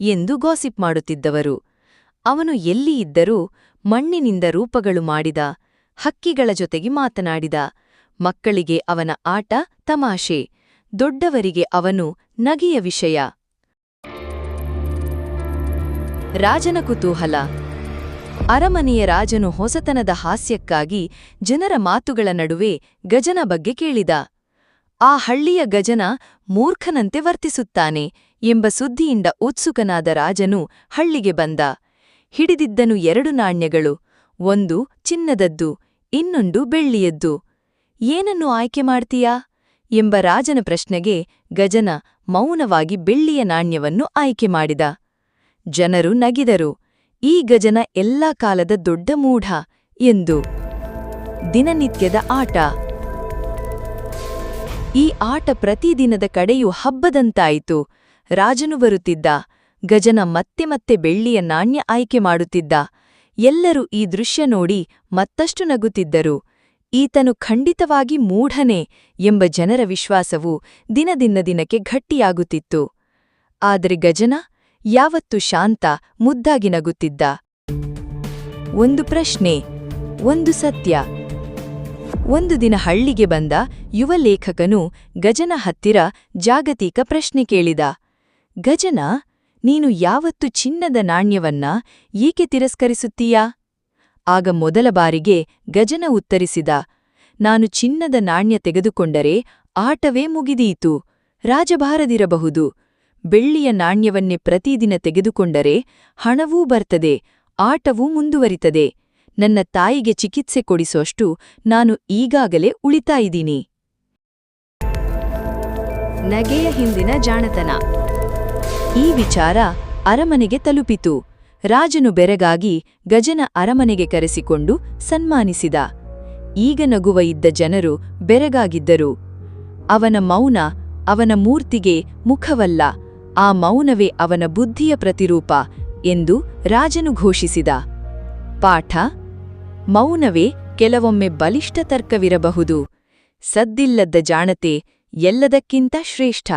ಎಂದು ಗಾಸಿಪ್ ಮಾಡುತ್ತಿದ್ದವರು. ಅವನು ಎಲ್ಲಿ ಇದ್ದರೂ ಮಣ್ಣಿನಿಂದ ರೂಪಗಳು ಮಾಡಿದ, ಹಕ್ಕಿಗಳ ಜೊತೆಗೆ ಮಾತನಾಡಿದ. ಮಕ್ಕಳಿಗೆ ಅವನ ಆಟ ತಮಾಷೆ, ದೊಡ್ಡವರಿಗೆ ಅವನು ನಗೆಯ ವಿಷಯ. ರಾಜನ ಕುತೂಹಲ. ಅರಮನೆಯ ರಾಜನು ಹೊಸತನದ ಹಾಸ್ಯಕ್ಕಾಗಿ ಜನರ ಮಾತುಗಳ ನಡುವೆ ಗಜನ ಬಗ್ಗೆ ಕೇಳಿದ. ಆ ಹಳ್ಳಿಯ ಗಜನ ಮೂರ್ಖನಂತೆ ವರ್ತಿಸುತ್ತಾನೆ. ಎಂಬ ಸುದ್ದಿಯಿಂದ ಉತ್ಸುಕನಾದ ರಾಜನು ಹಳ್ಳಿಗೆ ಬಂದ. ಹಿಡಿದಿದ್ದನು ಎರಡು ನಾಣ್ಯಗಳು, ಒಂದು ಚಿನ್ನದದ್ದು, ಇನ್ನೊಂದು ಬೆಳ್ಳಿಯದ್ದು. ಏನನ್ನು ಆಯ್ಕೆ ಮಾಡ್ತೀಯಾ? ಎಂಬ ರಾಜನ ಪ್ರಶ್ನೆಗೆ ಗಜನ ಮೌನವಾಗಿ ಬೆಳ್ಳಿಯ ನಾಣ್ಯವನ್ನು ಆಯ್ಕೆ ಮಾಡಿದ. ಜನರು ನಗಿದರು. ಈ ಗಜನ ಎಲ್ಲಾ ಕಾಲದ ದೊಡ್ಡ ಮೂಢ ಎಂದು. ದಿನನಿತ್ಯದ ಆಟ. ಈ ಆಟ ಪ್ರತಿದಿನದ ಕಡೆಯೂ ಹಬ್ಬದಂತಾಯಿತು. ರಾಜನು ಬರುತ್ತಿದ್ದ, ಗಜನ ಮತ್ತೆ ಮತ್ತೆ ಬೆಳ್ಳಿಯ ನಾಣ್ಯ ಆಯ್ಕೆ ಮಾಡುತ್ತಿದ್ದ. ಎಲ್ಲರೂ ಈ ದೃಶ್ಯ ನೋಡಿ ಮತ್ತಷ್ಟು ನಗುತ್ತಿದ್ದರು. ಈತನು ಖಂಡಿತವಾಗಿ ಮೂಢನೆ ಎಂಬ ಜನರ ವಿಶ್ವಾಸವು ದಿನದಿಂದ ದಿನಕ್ಕೆ ಗಟ್ಟಿಯಾಗುತ್ತಿತ್ತು. ಆದರೆ ಗಜನ ಯಾವತ್ತು ಶಾಂತ, ಮುದ್ದಾಗಿ ನಗುತ್ತಿದ್ದ. ಒಂದು ಪ್ರಶ್ನೆ, ಒಂದು ಸತ್ಯ. ಒಂದು ದಿನ ಹಳ್ಳಿಗೆ ಬಂದ ಯುವ ಲೇಖಕನು ಗಜನ ಹತ್ತಿರ ಜಾಗತಿಕ ಪ್ರಶ್ನೆ ಕೇಳಿದ. ಗಜನ, ನೀನು ಯಾವತ್ತು ಚಿನ್ನದ ನಾಣ್ಯವನ್ನ ಏಕೆ ತಿರಸ್ಕರಿಸುತ್ತೀಯಾ? ಆಗ ಮೊದಲ ಬಾರಿಗೆ ಗಜನ ಉತ್ತರಿಸಿದ, ನಾನು ಚಿನ್ನದ ನಾಣ್ಯ ತೆಗೆದುಕೊಂಡರೆ ಆಟವೇ ಮುಗಿದೀತು, ರಾಜಭಾರದಿರಬಹುದು, ಬೆಳ್ಳಿಯ ನಾಣ್ಯವನ್ನೇ ಪ್ರತಿದಿನ ತೆಗೆದುಕೊಂಡರೆ ಹಣವೂ ಬರ್ತದೆ, ಆಟವೂ ಮುಂದುವರಿತದೆ, ನನ್ನ ತಾಯಿಗೆ ಚಿಕಿತ್ಸೆ ಕೊಡಿಸುವಷ್ಟು ನಾನು ಈಗಾಗಲೇ ಉಳಿತಾಯಿದ್ದೀನಿ ನಗೆಯ ಹಿಂದಿನ ಜಾಣತನ. ಈ ವಿಚಾರ ಅರಮನೆಗೆ ತಲುಪಿತು. ರಾಜನು ಬೆರಗಾಗಿ ಗಜನ ಅರಮನೆಗೆ ಕರೆಸಿಕೊಂಡು ಸನ್ಮಾನಿಸಿದ. ಈಗ ನಗುವ ಇದ್ದ ಜನರು ಬೆರಗಾಗಿದ್ದರು. ಅವನ ಮೌನ ಅವನ ಮೂರ್ತಿಗೆ ಮುಖವಲ್ಲ, ಆ ಮೌನವೇ ಅವನ ಬುದ್ಧಿಯ ಪ್ರತಿರೂಪ ಎಂದು ರಾಜನು ಘೋಷಿಸಿದ. ಪಾಠ, ಮೌನವೇ ಕೆಲವೊಮ್ಮೆ ಬಲಿಷ್ಠ ತರ್ಕವಿರಬಹುದು. ಸದ್ದಿಲ್ಲದ ಜಾಣತೆ ಎಲ್ಲದಕ್ಕಿಂತ ಶ್ರೇಷ್ಠ.